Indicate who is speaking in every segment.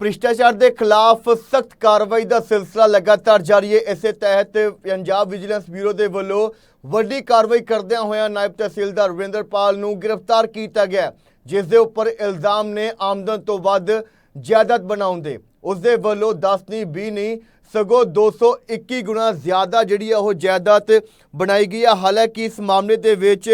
Speaker 1: ਭ੍ਰਿਸ਼ਟਾਚਾਰ ਦੇ ਖਿਲਾਫ ਸਖਤ ਕਾਰਵਾਈ ਦਾ ਸਿਲਸਿਲਾ ਲਗਾਤਾਰ ਜਾਰੀ ਹੈ। ਇਸੇ ਤਹਿਤ ਪੰਜਾਬ ਵਿਜੀਲੈਂਸ ਬਿਊਰੋ ਦੇ ਵੱਲੋਂ ਵੱਡੀ ਕਾਰਵਾਈ ਕਰਦਿਆਂ ਹੋਇਆਂ ਨਾਇਬ ਤਹਿਸੀਲਦਾਰ ਰਵਿੰਦਰਪਾਲ ਨੂੰ ਗ੍ਰਿਫਤਾਰ ਕੀਤਾ ਗਿਆ ਜਿਸ ਦੇ ਉੱਪਰ ਇਲਜ਼ਾਮ ਨੇ ਆਮਦਨ ਤੋਂ ਵੱਧ ਜਾਇਦਾਦ ਬਣਾਉਣ ਦੇ। ਉਸ ਦੇ ਵੱਲੋਂ 10 ਨਹੀਂ 20 ਨਹੀਂ ਸਗੋਂ 221 ਗੁਣਾ ਜ਼ਿਆਦਾ ਜਿਹੜੀ ਆ ਉਹ ਜਾਇਦਾਦ ਬਣਾਈ ਗਈ ਆ। ਹਾਲਾਂਕਿ ਇਸ ਮਾਮਲੇ ਦੇ ਵਿੱਚ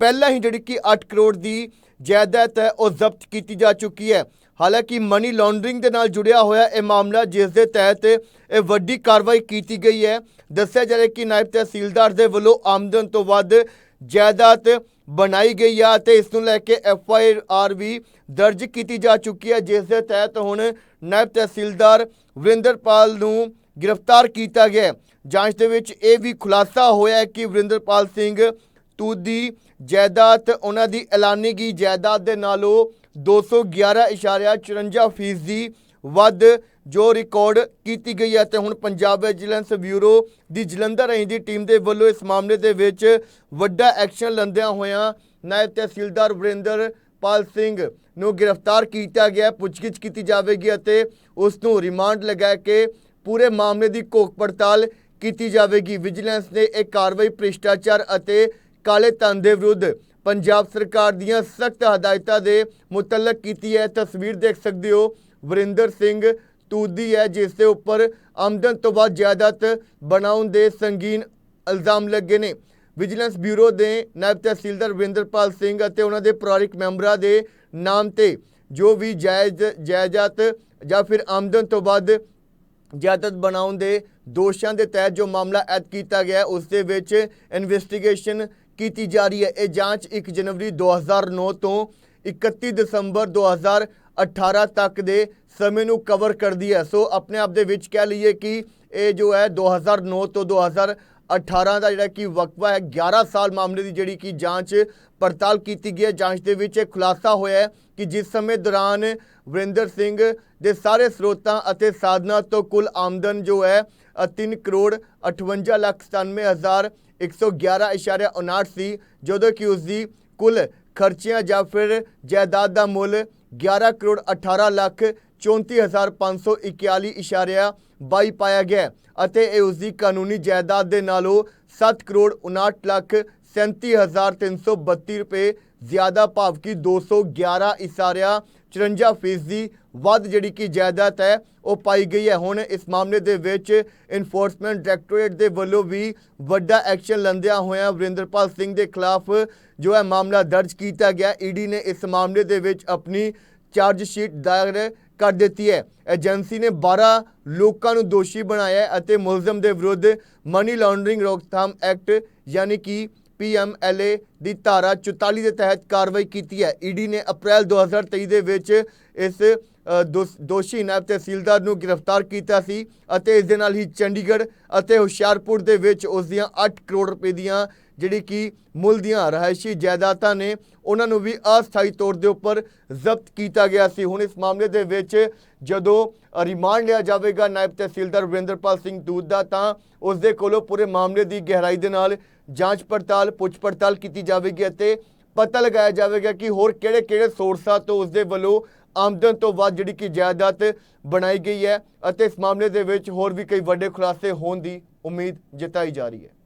Speaker 1: ਪਹਿਲਾਂ ਹੀ ਜਿਹੜੀ ਕਿ 8 ਕਰੋੜ ਦੀ ਜਾਇਦਾਦ ਹੈ, ਉਹ ਜ਼ਬਤ ਕੀਤੀ ਜਾ ਚੁੱਕੀ ਹੈ। ਹਾਲਾਂਕਿ ਮਨੀ ਲਾਂਡਰਿੰਗ ਦੇ ਨਾਲ ਜੁੜਿਆ ਹੋਇਆ ਇਹ ਮਾਮਲਾ ਜਿਸ ਦੇ ਤਹਿਤ ਇਹ ਵੱਡੀ ਕਾਰਵਾਈ ਕੀਤੀ ਗਈ ਹੈ। ਦੱਸਿਆ ਜਾ ਰਿਹਾ ਕਿ ਨਾਇਬ ਤਹਿਸੀਲਦਾਰ ਦੇ ਵੱਲੋਂ ਆਮਦਨ ਤੋਂ ਵੱਧ ਜਾਇਦਾਦ ਬਣਾਈ ਗਈ ਆ ਤੇ ਇਸ ਨੂੰ ਲੈ ਕੇ ਐਫ ਆਈ ਆਰ ਵੀ ਦਰਜ ਕੀਤੀ ਜਾ ਚੁੱਕੀ ਹੈ, ਜਿਸ ਦੇ ਤਹਿਤ ਹੁਣ ਨਾਇਬ ਤਹਿਸੀਲਦਾਰ ਵਰਿੰਦਰਪਾਲ ਨੂੰ ਗ੍ਰਿਫਤਾਰ ਕੀਤਾ ਗਿਆ ਜਾਂਚ ਦੇ ਵਿੱਚ ਇਹ ਵੀ ਖੁਲਾਸਾ ਹੋਇਆ ਕਿ ਵਰਿੰਦਰਪਾਲ ਸਿੰਘ ਤੂਤ ਦੀ ਜਾਇਦਾਦ, ਉਹਨਾਂ ਦੀ ਐਲਾਨੀ ਗਈ ਜਾਇਦਾਦ ਦੇ ਨਾਲੋਂ 211.54 ਫੀਸਦੀ ਵੱਧ ਜੋ ਰਿਕਾਰਡ ਕੀਤੀ ਗਈ ਹੈ ਤੇ ਹੁਣ ਪੰਜਾਬ ਵਿਜੀਲੈਂਸ ਬਿਊਰੋ ਦੀ ਜਲੰਧਰ ਰਹੀ ਦੀ ਟੀਮ ਦੇ ਵੱਲੋਂ ਇਸ ਮਾਮਲੇ ਦੇ ਵਿੱਚ ਵੱਡਾ ਐਕਸ਼ਨ ਲੈਂਦਿਆਂ ਹੋਇਆਂ ਨਾਇਬ ਤਹਿਸੀਲਦਾਰ ਵਰਿੰਦਰ ਪਾਲ ਸਿੰਘ ਨੂੰ ਗ੍ਰਿਫਤਾਰ ਕੀਤਾ ਗਿਆ ਪੁੱਛਗਿੱਛ ਕੀਤੀ ਜਾਵੇਗੀ ਅਤੇ ਉਸ ਨੂੰ ਰਿਮਾਂਡ ਲਗਾ ਕੇ ਪੂਰੇ ਮਾਮਲੇ ਦੀ ਘੋਖ ਪੜਤਾਲ ਕੀਤੀ ਜਾਵੇਗੀ। ਵਿਜੀਲੈਂਸ ਨੇ ਇਹ ਕਾਰਵਾਈ ਭ੍ਰਿਸ਼ਟਾਚਾਰ ਅਤੇ ਕਾਲੇ ਧਨ ਦੇ ਵਿਰੁੱਧ ਪੰਜਾਬ ਸਰਕਾਰ ਦੀਆਂ ਸਖਤ ਹਦਾਇਤਾਂ ਦੇ ਮੁਤਲਕ ਕੀਤੀ ਹੈ। ਤਸਵੀਰ ਦੇਖ ਸਕਦੇ ਹੋ, ਵਰਿੰਦਰ ਸਿੰਘ ਤੂਦੀ ਹੈ, ਜਿਸ ਦੇ ਉੱਪਰ ਆਮਦਨ ਤੋਂ ਬਾਅਦ ਜਾਇਦਾਦ ਬਣਾਉਣ ਦੇ ਸੰਗੀਨ ਇਲਜ਼ਾਮ ਲੱਗੇ ਨੇ। ਵਿਜੀਲੈਂਸ ਬਿਊਰੋ ਦੇ ਨਾਇਬ ਤਹਿਸੀਲਦਾਰ ਵਰਿੰਦਰਪਾਲ ਸਿੰਘ ਅਤੇ ਉਹਨਾਂ ਦੇ ਪਰਿਵਾਰਿਕ ਮੈਂਬਰਾਂ ਦੇ ਨਾਮ ਤੇ ਜੋ ਵੀ ਜਾਇਜ਼ ਜਾਇਦਾਦ ਜਾਂ ਫਿਰ ਆਮਦਨ ਤੋਂ ਬਾਅਦ ਜਾਇਦਾਦ ਬਣਾਉਣ ਦੇ ਦੋਸ਼ਾਂ ਦੇ ਤਹਿਤ ਜੋ ਮਾਮਲਾ ਐਡ ਕੀਤਾ ਗਿਆ, ਉਸ ਦੇ ਵਿੱਚ ਇਨਵੈਸਟੀਗੇਸ਼ਨ ਕੀਤੀ ਜਾ ਰਹੀ ਹੈ। ਇਹ ਜਾਂਚ 1 ਜਨਵਰੀ 2009 ਤੋਂ 31 ਦਸੰਬਰ 2018 ਤੱਕ ਦੇ ਸਮੇਂ ਨੂੰ ਕਵਰ ਕਰਦੀ ਹੈ। ਸੋ ਆਪਣੇ ਆਪ ਦੇ ਵਿੱਚ ਕਹਿ ਲਈਏ ਕਿ ਇਹ ਜੋ ਹੈ 2009 ਤੋਂ 2018 ਦਾ ਜਿਹੜਾ ਕਿ ਵਕਫਾ ਹੈ 11 ਸਾਲ ਮਾਮਲੇ ਦੀ ਜਿਹੜੀ ਕਿ ਜਾਂਚ ਪੜਤਾਲ ਕੀਤੀ ਗਈ ਹੈ। ਜਾਂਚ ਦੇ ਵਿੱਚ ਇਹ ਖੁਲਾਸਾ ਹੋਇਆ ਕਿ ਜਿਸ ਸਮੇਂ ਦੌਰਾਨ ਵਰਿੰਦਰ ਸਿੰਘ ਦੇ ਸਾਰੇ ਸਰੋਤਾਂ ਅਤੇ ਸਾਧਨਾਂ ਤੋਂ ਕੁੱਲ ਆਮਦਨ ਜੋ ਹੈ 3 ਕਰੋੜ 58 ਲੱਖ 97 ਹਜ਼ਾਰ 111.59 ਸੀ ਜਦੋਂ ਕਿ ਉਸ ਦੀ ਕੁੱਲ ਖਰਚਿਆਂ ਜਾਂ ਫਿਰ ਜਾਇਦਾਦ ਦਾ ਮੁੱਲ 11 ਕਰੋੜ 18 ਲੱਖ 34,541.22 ਪਾਇਆ ਗਿਆ ਅਤੇ ਇਹ ਉਸ ਦੀ ਕਾਨੂੰਨੀ ਜਾਇਦਾਦ ਦੇ ਨਾਲੋਂ 7 ਕਰੋੜ 59 ਲੱਖ 37332 ਰੁਪਏ ਜ਼ਿਆਦਾ ਭਾਵ ਕਿ 211 ਇਸ਼ਾਰਿਆ 54 ਫੀਸਦੀ ਵੱਧ ਜਿਹੜੀ ਕਿ ਜਾਇਦਾਦ ਹੈ ਉਹ ਪਾਈ ਗਈ ਹੈ। ਹੁਣ ਇਸ ਮਾਮਲੇ ਦੇ ਵਿੱਚ ਇਨਫੋਰਸਮੈਂਟ ਡਾਇਰੈਕਟੋਰੇਟ ਦੇ ਵੱਲੋਂ ਵੀ ਵੱਡਾ ਐਕਸ਼ਨ ਲੈਂਦਿਆਂ ਹੋਇਆ ਵਰਿੰਦਰਪਾਲ ਸਿੰਘ ਦੇ ਖਿਲਾਫ ਜੋ ਹੈ ਮਾਮਲਾ ਦਰਜ ਕੀਤਾ ਗਿਆ। ਈਡੀ ਨੇ ਇਸ ਮਾਮਲੇ ਦੇ ਵਿੱਚ ਆਪਣੀ ਚਾਰਜ ਸ਼ੀਟ ਦਾਇਰ ਕਰ ਦਿੱਤੀ ਹੈ। ਏਜੰਸੀ ਨੇ 12 ਲੋਕਾਂ ਨੂੰ ਦੋਸ਼ੀ ਬਣਾਇਆ ਅਤੇ ਮੁਲਜ਼ਮ ਦੇ ਵਿਰੁੱਧ ਮਨੀ ਲਾਂਡਰਿੰਗ ਰੋਕਥਾਮ ਐਕਟ ਯਾਨੀ ਕਿ ਪੀਐਮਐਲਏ ਦੀ ਧਾਰਾ 44 ਦੇ ਤਹਿਤ ਕਾਰਵਾਈ ਕੀਤੀ ਹੈ। ਈਡੀ ਨੇ ਅਪ੍ਰੈਲ 2023 ਦੇ ਵਿੱਚ ਇਸ ਦੋਸ਼- ਦੋਸ਼ੀ ਨਾਇਬ ਤਹਿਸੀਲਦਾਰ ਨੂੰ ਗ੍ਰਿਫਤਾਰ ਕੀਤਾ ਸੀ ਅਤੇ ਇਸ ਦੇ ਨਾਲ ਹੀ ਚੰਡੀਗੜ੍ਹ ਅਤੇ ਹੁਸ਼ਿਆਰਪੁਰ ਦੇ ਵਿੱਚ ਉਸ ਦੀਆਂ 8 ਕਰੋੜ ਰੁਪਏ ਦੀਆਂ ਜਿਹੜੀ ਕਿ ਮੁੱਲ ਦੀਆਂ ਰਹਾਇਸ਼ੀ ਜਾਇਦਾਦਾਂ ਨੇ, ਉਹਨਾਂ ਨੂੰ ਵੀ ਅਸਥਾਈ ਤੌਰ ਦੇ ਉੱਪਰ ਜ਼ਬਤ ਕੀਤਾ ਗਿਆ ਸੀ। ਹੁਣ ਇਸ ਮਾਮਲੇ ਦੇ ਵਿੱਚ ਜਦੋਂ ਰਿਮਾਂਡ ਲਿਆ ਜਾਵੇਗਾ ਨਾਇਬ ਤਹਿਸੀਲਦਾਰ ਵਰਿੰਦਰਪਾਲ ਸਿੰਘ ਦੂਦ ਦਾ, ਤਾਂ ਉਸ ਦੇ ਕੋਲੋਂ ਪੂਰੇ ਮਾਮਲੇ ਦੀ ਗਹਿਰਾਈ ਦੇ ਨਾਲ ਜਾਂਚ ਪੜਤਾਲ, ਪੁੱਛ ਪੜਤਾਲ ਕੀਤੀ ਜਾਵੇਗੀ ਅਤੇ ਪਤਾ ਲਗਾਇਆ ਜਾਵੇਗਾ ਕਿ ਹੋਰ ਕਿਹੜੇ-ਕਿਹੜੇ ਸੋਰਸਾਂ ਤੋਂ ਉਸ ਦੇ ਵੱਲੋਂ ਆਮਦਨ ਤੋਂ ਵੱਧ ਜਿਹੜੀ ਕਿ ਜਾਇਦਾਦ ਬਣਾਈ ਗਈ ਹੈ ਅਤੇ ਇਸ ਮਾਮਲੇ ਦੇ ਵਿੱਚ ਹੋਰ ਵੀ ਕਈ ਵੱਡੇ ਖੁਲਾਸੇ ਹੋਣ ਦੀ ਉਮੀਦ ਜਤਾਈ ਜਾ ਰਹੀ ਹੈ।